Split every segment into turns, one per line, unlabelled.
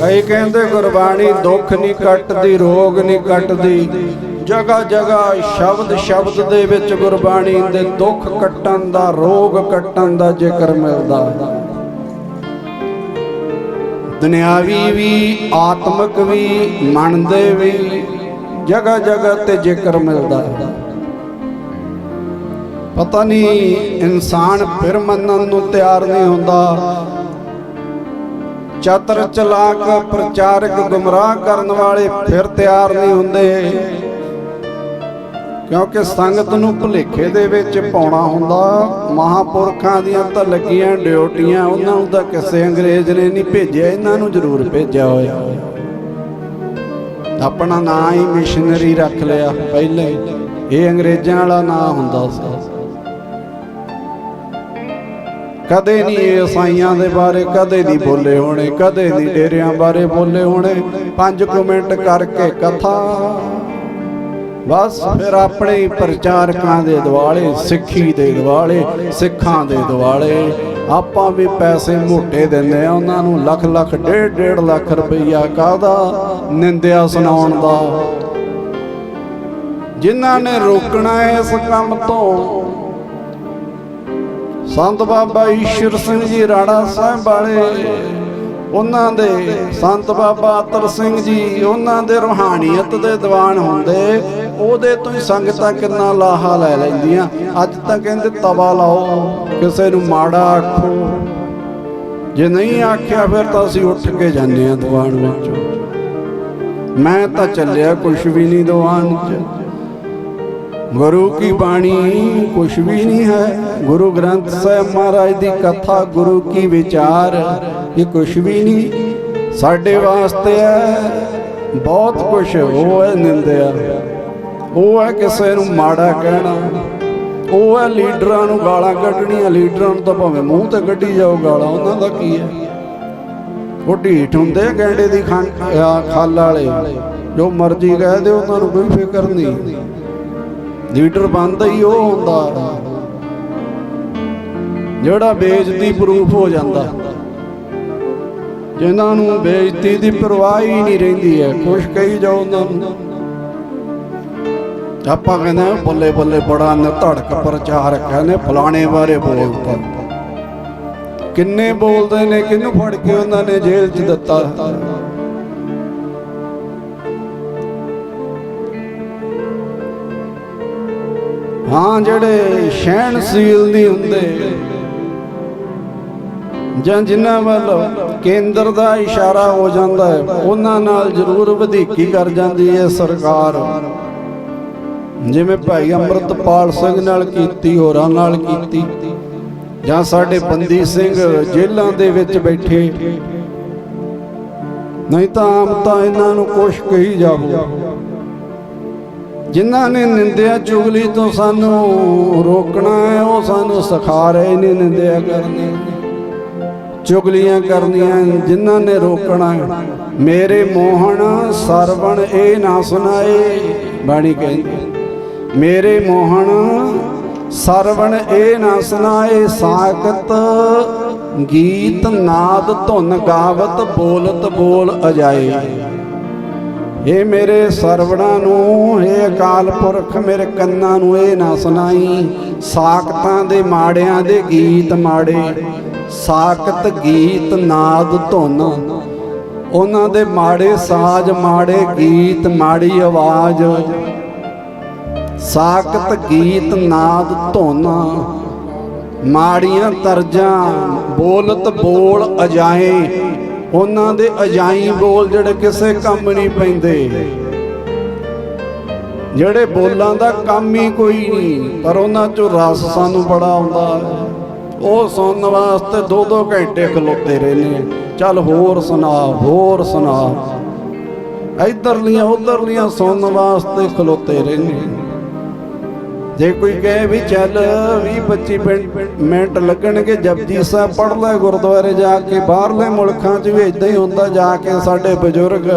ਕਈ ਕਹਿੰਦੇ ਗੁਰਬਾਣੀ ਦੁੱਖ ਨਹੀਂ ਕੱਟਦੀ, ਰੋਗ ਨਹੀਂ ਕੱਟਦੀ। ਜਗਾ ਜਗਾ ਸ਼ਬਦ ਸ਼ਬਦ ਦੇ ਵਿੱਚ ਗੁਰਬਾਣੀ ਦੇ ਦੁੱਖ ਕੱਟਣ ਦਾ, ਰੋਗ ਕੱਟਣ ਦਾ ਜ਼ਿਕਰ ਮਿਲਦਾ। ਦੁਨਿਆਵੀ ਵੀ, ਆਤਮਿਕ ਵੀ ਮਨ ਦੇ ਵੀ ਜਗਾ ਜਗਾ ਤੇ ਜ਼ਿਕਰ ਮਿਲਦਾ। ਪਤਾ ਨਹੀਂ ਇਨਸਾਨ ਫਿਰ ਮੰਨਣ ਨੂੰ ਤਿਆਰ ਨਹੀਂ ਹੁੰਦਾ। ਚਤਰ ਚਲਾਕ ਪ੍ਰਚਾਰਕ ਗੁੰਮਰਾਹ ਕਰਨ ਵਾਲੇ ਫਿਰ ਤਿਆਰ ਨਹੀਂ ਹੁੰਦੇ। ਕਿਉਂਕਿ ਸੰਗਤ ਨੂੰ ਭੁਲੇਖੇ ਦੇ ਵਿੱਚ ਪਾਉਣਾ ਹੁੰਦਾ। ਮਹਾਪੁਰਖਾਂ ਦੀਆਂ ਤਾਂ ਲੱਗੀਆਂ ਡਿਊਟੀਆਂ, ਉਹਨਾਂ ਨੂੰ ਤਾਂ ਕਿਸੇ ਅੰਗਰੇਜ਼ ਨੇ ਨਹੀਂ ਭੇਜਿਆ, ਇਹਨਾਂ ਨੂੰ ਜ਼ਰੂਰ ਭੇਜਿਆ ਹੋਇਆ। ਆਪਣਾ ਨਾਂ ਹੀ ਮਿਸ਼ਨਰੀ ਰੱਖ ਲਿਆ, ਪਹਿਲਾਂ ਇਹ ਅੰਗਰੇਜ਼ਾਂ ਵਾਲਾ ਨਾਂ ਹੁੰਦਾ ਸੀ। ਕਦੇ ਨਹੀਂ ਇਹ ਸਾਈਆਂ ਦੇ ਬਾਰੇ ਕਦੇ ਨਹੀਂ ਬੋਲੇ ਹੋਣੇ ਕਦੇ ਨਹੀਂ ਡੇਰਿਆਂ ਬਾਰੇ ਬੋਲੇ ਹੋਣੇ। ਪੰਜ ਕੁ ਮਿੰਟ ਕਰਕੇ ਕਥਾ। ਬਸ ਫਿਰ ਆਪਣੇ ਹੀ ਪ੍ਰਚਾਰਕਾਂ ਦੇ ਦਿਵਾਲੇ ਸਿੱਖੀ ਦੇ ਦਿਵਾਲੇ ਸਿੱਖਾਂ ਦੇ ਦਿਵਾਲੇ। ਆਪਾਂ ਵੀ ਪੈਸੇ ਮੋਟੇ ਦਿੰਦੇ ਆ ਉਹਨਾਂ ਨੂੰ ਲੱਖ ਲੱਖ ਡੇਢ ਡੇਢ ਲੱਖ ਰੁਪਈਆ ਕਾਹਦਾ? ਨਿੰਦਿਆ ਸੁਣਾਉਣ ਦਾ। ਜਿਨ੍ਹਾਂ ਨੇ ਰੋਕਣਾ ਇਸ ਕੰਮ ਤੋਂ ਸੰਤ ਬਾਬਾ ਈਸ਼ਰ ਸਿੰਘ ਜੀ ਰਾਣਾ ਸਾਹਿਬ ਵਾਲੇ, ਉਹਨਾਂ ਦੇ ਸੰਤ ਬਾਬਾ ਅਤਰ ਸਿੰਘ ਜੀ, ਉਹਨਾਂ ਦੇ ਰੋਹਾਨੀਅਤ ਦੇ ਦੀਵਾਨ ਹੁੰਦੇ, ਉਹਦੇ ਤੋਂ ਹੀ ਸੰਗਤਾਂ ਕਿੰਨਾ ਲਾਹਾ ਲੈ ਲੈਂਦੀਆਂ। ਅੱਜ ਤਾਂ ਕਹਿੰਦੇ ਤਵਾ ਲਾਓ, ਕਿਸੇ ਨੂੰ ਮਾੜਾ ਆਖੋ। ਜੇ ਨਹੀਂ ਆਖਿਆ ਫਿਰ ਤਾਂ ਅਸੀਂ ਉੱਠ ਕੇ ਜਾਂਦੇ ਆ ਦੀਵਾਨ ਵਿੱਚੋਂ। ਮੈਂ ਤਾਂ ਚੱਲਿਆ ਕੁਛ ਵੀ ਨਹੀਂ ਦੀਵਾਨ 'ਚ ਗੁਰੂ ਕੀ ਬਾਣੀ? ਕੁਛ ਵੀ ਨਹੀਂ ਹੈ। ਗੁਰੂ ਗ੍ਰੰਥ ਸਾਹਿਬ ਮਹਾਰਾਜ ਦੀ ਕਥਾ ਗੁਰੂ ਕੀ ਵਿਚਾਰ? ਇਹ ਕੁਛ ਵੀ ਨਹੀਂ। ਸਾਡੇ ਵਾਸਤੇ ਹੈ ਬਹੁਤ ਕੁਛ। ਉਹ ਹੈ ਨਿੰਦਿਆ। ਉਹ ਹੈ ਕਿਸੇ ਨੂੰ ਮਾੜਾ ਕਹਿਣਾ। ਉਹ ਹੈ ਲੀਡਰਾਂ ਨੂੰ ਗਾਲਾਂ ਕੱਢਣੀਆਂ। ਲੀਡਰਾਂ ਨੂੰ ਤਾਂ ਭਾਵੇਂ ਮੂੰਹ ਤੇ ਕੱਢੀ ਜਾਓ ਗਾਲਾਂ ਉਹਨਾਂ ਦਾ ਕੀ ਹੈ? ਉਹ ਢੀਠ ਹੁੰਦੇ ਗੈਂਡੇ ਦੀ ਖੰਡ ਆ, ਵਾਲੇ। ਜੋ ਮਰਜ਼ੀ ਕਹਿ ਦਿਓ ਉਹਨਾਂ ਨੂੰ ਕੋਈ ਫਿਕਰ ਨਹੀਂ। ਲੀਡਰ ਬਣਦਾ ਹੀ ਉਹ ਹੁੰਦਾ। ਜਿਹੜਾ ਬੇਇੱਜ਼ਤੀ ਪ੍ਰੂਫ ਹੋ ਜਾਂਦਾ। ਜਿਨ੍ਹਾਂ ਨੂੰ ਬੇਇੱਜ਼ਤੀ ਦੀ ਪਰਵਾਹ ਹੀ ਨਹੀਂ ਰਹਿੰਦੀ ਹੈ ਕੁਛ ਕਹੀ ਜਾਓ ਉਹਨਾਂ ਨੂੰ। ਆਪਾਂ ਕਹਿੰਦੇ ਬੱਲੇ ਬੱਲੇ ਬੜਾ ਨ ਧੜਕ ਪ੍ਰਚਾਰਕ ਹੈ ਨੇ, ਫਲਾਣੇ ਬਾਰੇ ਬੋਲਦਾ ਕਿੰਨੇ ਬੋਲਦੇ ਨੇ, ਕਿਹਨੂੰ ਫੜ ਕੇ ਉਹਨਾਂ ਨੇ ਜੇਲ੍ਹ 'ਚ ਦਿੱਤਾ? ਹਾਂ, ਜਿਹੜੇ ਸਹਿਣਸ਼ੀਲ ਨਹੀਂ ਹੁੰਦੇ। ਜਾਂ ਜਿਨ੍ਹਾਂ ਵੱਲ ਕੇਂਦਰ ਦਾ ਇਸ਼ਾਰਾ ਹੋ ਜਾਂਦਾ ਹੈ, ਉਹਨਾਂ ਨਾਲ ਜ਼ਰੂਰ ਵਧੀਕੀ ਕਰ ਜਾਂਦੀ ਹੈ ਸਰਕਾਰ। ਜਿਵੇਂ ਭਾਈ ਅੰਮ੍ਰਿਤਪਾਲ ਸਿੰਘ ਨਾਲ ਕੀਤੀ, ਹੋਰਾਂ ਨਾਲ ਕੀਤੀ, ਜਾਂ ਸਾਡੇ ਬੰਦੀ ਸਿੰਘ ਜੇਲ੍ਹਾਂ ਦੇ ਵਿੱਚ ਬੈਠੇ। ਨਹੀਂ ਤਾਂ ਆਮ ਤਾਂ ਇਹਨਾਂ ਨੂੰ ਕੁਛ ਕਹੀ ਜਾਵੋ ਜਿਨ੍ਹਾਂ ਨੇ ਨਿੰਦਿਆ ਚੁਗਲੀ ਤੋਂ ਸਾਨੂੰ ਰੋਕਣਾ ਹੈ, ਉਹ ਸਾਨੂੰ ਸਿਖਾ ਰਹੇ ਨੇ ਨਿੰਦਿਆ ਕਰਨੀ। ਚੁਗਲੀਆਂ ਕਰਨੀਆਂ ਜਿਨ੍ਹਾਂ ਨੇ ਰੋਕਣਾ ਮੇਰੇ ਮੋਹਣ ਸਰਵਣ ਇਹ ਨਾ ਸੁਣਾਏ, ਬਾਣੀ ਕਹਿੰਦੀ ਮੇਰੇ ਮੋਹਣ ਸਰਵਣ ਇਹ ਨਾ ਸੁਣਾਏ, ਸਾਖਤ ਗੀਤ ਨਾਦ ਧੁਨ ਗਾਵਤ ਬੋਲਤ ਬੋਲ ਅਜਾਏ। ਇਹ ਮੇਰੇ ਸਰਵਣਾ ਨੂੰ ਇਹ ਅਕਾਲ ਪੁਰਖ ਮੇਰੇ ਕੰਨਾਂ ਨੂੰ, ਇਹ ਨਾ ਸੁਣਾਈ। ਸਾਖਤਾਂ ਦੇ ਮਾੜਿਆਂ ਦੇ ਗੀਤ ਮਾੜੇ, ਸਾਖਤ ਗੀਤ ਨਾਦ ਧੁਨ। ਉਹਨਾਂ ਦੇ ਮਾੜੇ ਸਾਜ਼, ਮਾੜੇ ਗੀਤ, ਮਾੜੀ ਆਵਾਜ਼। ਸਾਖਤ ਗੀਤ ਨਾਦ ਧੁਨ। ਮਾੜੀਆਂ ਤਰਜਾਂ ਬੋਲਤ ਬੋਲ ਅਜਾਏ। ਉਹਨਾਂ ਦੇ ਅਜਾਈ ਬੋਲ ਜਿਹੜੇ ਕਿਸੇ ਕੰਮ ਨਹੀਂ ਪੈਂਦੇ। ਜਿਹੜੇ ਬੋਲਾਂ ਦਾ ਕੰਮ ਹੀ ਕੋਈ ਨਹੀਂ, ਪਰ ਉਹਨਾਂ ਚੋਂ ਰਸ ਸਾਨੂੰ ਬੜਾ ਆਉਂਦਾ ਉਹ ਸੁਣਨ ਵਾਸਤੇ ਦੋ ਦੋ ਘੰਟੇ ਖਲੋਤੇ ਰਹਿੰਦੇ ਚੱਲ ਹੋਰ ਸੁਣਾ ਹੋਰ ਸੁਣਾ। ਇਧਰਲੀਆਂ, ਉਧਰਲੀਆਂ ਸੁਣਨ ਵਾਸਤੇ ਖਲੋਤੇ ਰਹਿੰਦੇ ਜੇ ਕੋਈ ਕਹੇ ਵੀ ਚੱਲ 20 25 ਮਿੰਟ ਲੱਗਣਗੇ, ਜਪਜੀ ਸਾਹਿਬ ਪੜ੍ਹ ਲੈ, ਗੁਰਦੁਆਰੇ ਜਾ ਕੇ ਬਾਹਰਲੇ ਮੁਲਕਾਂ 'ਚ ਵੀ ਇਦਾਂ ਹੀ ਹੁੰਦਾ, ਜਾ ਕੇ ਸਾਡੇ ਬਜ਼ੁਰਗ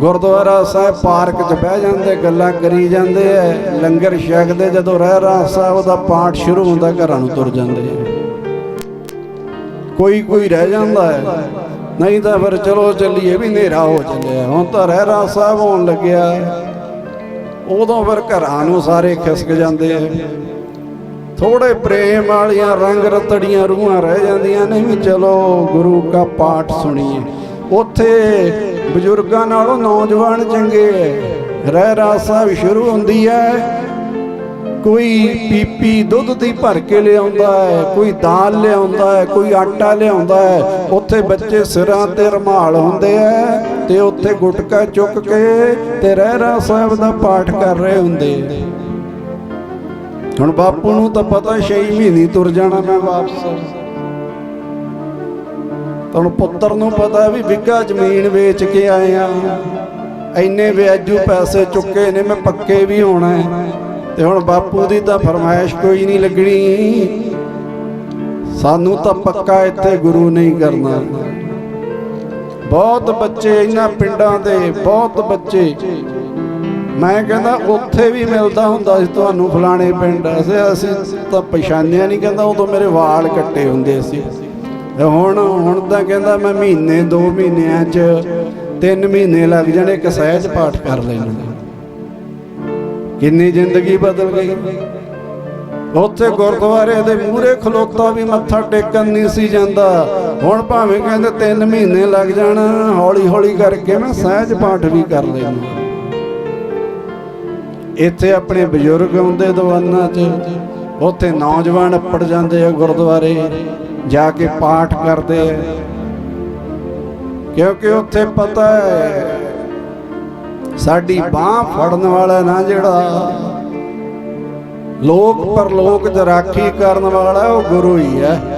ਗੁਰਦੁਆਰਾ ਸਾਹਿਬ ਪਾਰਕ 'ਚ ਬਹਿ ਜਾਂਦੇ, ਗੱਲਾਂ ਕਰੀ ਜਾਂਦੇ ਐ, ਲੰਗਰ ਛਕਦੇ, ਜਦੋਂ ਰਹਿ ਰਾ ਸਾਹਿਬ ਦਾ ਪਾਠ ਸ਼ੁਰੂ ਹੁੰਦਾ, ਘਰਾਂ ਨੂੰ ਤੁਰ ਜਾਂਦੇ ਕੋਈ ਕੋਈ ਰਹਿ ਜਾਂਦਾ ਹੈ ਨਹੀਂ ਤਾਂ ਫਿਰ ਚਲੋ ਚੱਲੀਏ, ਵੀ ਹਨੇਰਾ ਹੋ ਚੱਲਿਆ, ਹੁਣ ਤਾਂ ਰਹਿਰਾ ਸਾਹਿਬ ਹੋਣ ਲੱਗਿਆ। ਉਦੋਂ ਫਿਰ ਘਰਾਂ ਨੂੰ ਸਾਰੇ ਖਿਸਕ ਜਾਂਦੇ ਆ। ਥੋੜੇ ਪ੍ਰੇਮ ਵਾਲੀਆਂ ਰੰਗ ਰਤੜੀਆਂ ਰੂਹਾਂ ਰਹਿ ਜਾਂਦੀਆਂ ਨੇ ਵੀ ਚਲੋ ਗੁਰੂ ਕਾ ਪਾਠ ਸੁਣੀਏ। ਉੱਥੇ ਬਜ਼ੁਰਗਾਂ ਨਾਲੋਂ ਨੌਜਵਾਨ ਚੰਗੇ ਐ ਰਹਿ ਰਾਸ ਸਾਹਿਬ ਸ਼ੁਰੂ ਹੁੰਦੀ ਹੈ। ਕੋਈ ਪੀਪੀ ਦੁੱਧ ਦੀ ਭਰ ਕੇ ਲਿਆਉਂਦਾ ਹੈ, ਕੋਈ ਦਾਲ ਲਿਆਉਂਦਾ ਹੈ, ਕੋਈ ਆਟਾ ਲਿਆਉਂਦਾ ਹੈ, ਉੱਥੇ ਬੱਚੇ ਸਿਰਾਂ ਤੇ ਰਮਾਲ ਹੁੰਦੇ ਐ ਤੇ ਉੱਥੇ ਗੁਟਕਾ ਚੁੱਕ ਕੇ ਤੇ ਰਹਿਰਾ ਸਾਹਿਬ ਦਾ ਪਾਠ ਕਰ ਰਹੇ ਹੁੰਦੇ। ਹੁਣ ਬਾਪੂ ਨੂੰ ਤਾਂ ਪਤਾ ਛੇ ਮਹੀਨੇ ਤੁਰ ਜਾਣਾ ਮੈਂ ਵਾਪਸ। ਤੁਹਾਨੂੰ ਪੁੱਤਰ ਨੂੰ ਪਤਾ ਵੀ ਵਿੱਗਾ ਜ਼ਮੀਨ ਵੇਚ ਕੇ ਆਏ ਆ। ਇੰਨੇ ਵਿਆਜੂ ਪੈਸੇ ਚੁੱਕੇ ਨੇ, ਮੈਂ ਪੱਕੇ ਵੀ ਹੋਣਾ ਤੇ ਹੁਣ ਬਾਪੂ ਦੀ ਤਾਂ ਫਰਮਾਇਸ਼ ਕੋਈ ਨਹੀਂ ਲੱਗਣੀ। ਸਾਨੂੰ ਤਾਂ ਪੱਕਾ ਇੱਥੇ ਗੁਰੂ ਨਹੀਂ ਕਰਨਾ। ਬਹੁਤ ਬੱਚੇ ਇਹਨਾਂ ਪਿੰਡਾਂ ਦੇ, ਬਹੁਤ ਬੱਚੇ। ਮੈਂ ਕਹਿੰਦਾ ਉੱਥੇ ਵੀ ਮਿਲਦਾ ਹੁੰਦਾ ਸੀ ਤੁਹਾਨੂੰ ਫਲਾਣੇ ਪਿੰਡ। ਅਸੀਂ ਅਸੀਂ ਤਾਂ ਪਛਾਣਿਆ ਨਹੀਂ ਕਹਿੰਦਾ ਉਦੋਂ ਮੇਰੇ ਵਾਲ ਕੱਟੇ ਹੁੰਦੇ ਸੀ। ਤੇ ਹੁਣ ਹੁਣ ਤਾਂ ਕਹਿੰਦਾ ਮੈਂ ਮਹੀਨੇ, ਦੋ ਮਹੀਨਿਆਂ 'ਚ ਤਿੰਨ ਮਹੀਨੇ ਲੱਗ ਜਾਣੇ ਇੱਕ ਸਹਿਜ ਪਾਠ ਕਰ ਲੈਣਾ ਕਿੰਨੀ ਜ਼ਿੰਦਗੀ ਬਦਲ ਗਈ। ਉੱਥੇ ਗੁਰਦੁਆਰੇ ਦੇ ਮੂਹਰੇ ਖਲੋਤਾ ਵੀ ਮੱਥਾ ਟੇਕਣ ਨਹੀਂ ਸੀ ਜਾਂਦਾ। ਹੁਣ ਭਾਵੇਂ ਕਹਿੰਦੇ 3 ਮਹੀਨੇ ਲੱਗ ਜਾਣ ਹੌਲੀ ਹੌਲੀ ਕਰਕੇ ਮੈਂ ਸਹਿਜ ਪਾਠ ਵੀ ਕਰ ਲੈਣਾ ਇੱਥੇ ਆਪਣੇ ਬਜ਼ੁਰਗ ਆਉਂਦੇ ਦੀਵਾਨਾਂ 'ਚ, ਉੱਥੇ ਨੌਜਵਾਨ ਅੱਪੜ ਜਾਂਦੇ ਆ ਗੁਰਦੁਆਰੇ, ਜਾ ਕੇ ਪਾਠ ਕਰਦੇ ਆ। ਕਿਉਂਕਿ ਉੱਥੇ ਪਤਾ ਹੈ ਸਾਡੀ ਬਾਹ ਫੜਨ ਵਾਲਾ ਨਾ ਜਿਹੜਾ। ਲੋਕ ਪਰਲੋਕ ਚ ਰਾਖੀ ਕਰਨ ਵਾਲਾ ਉਹ ਗੁਰੂ ਹੀ ਹੈ।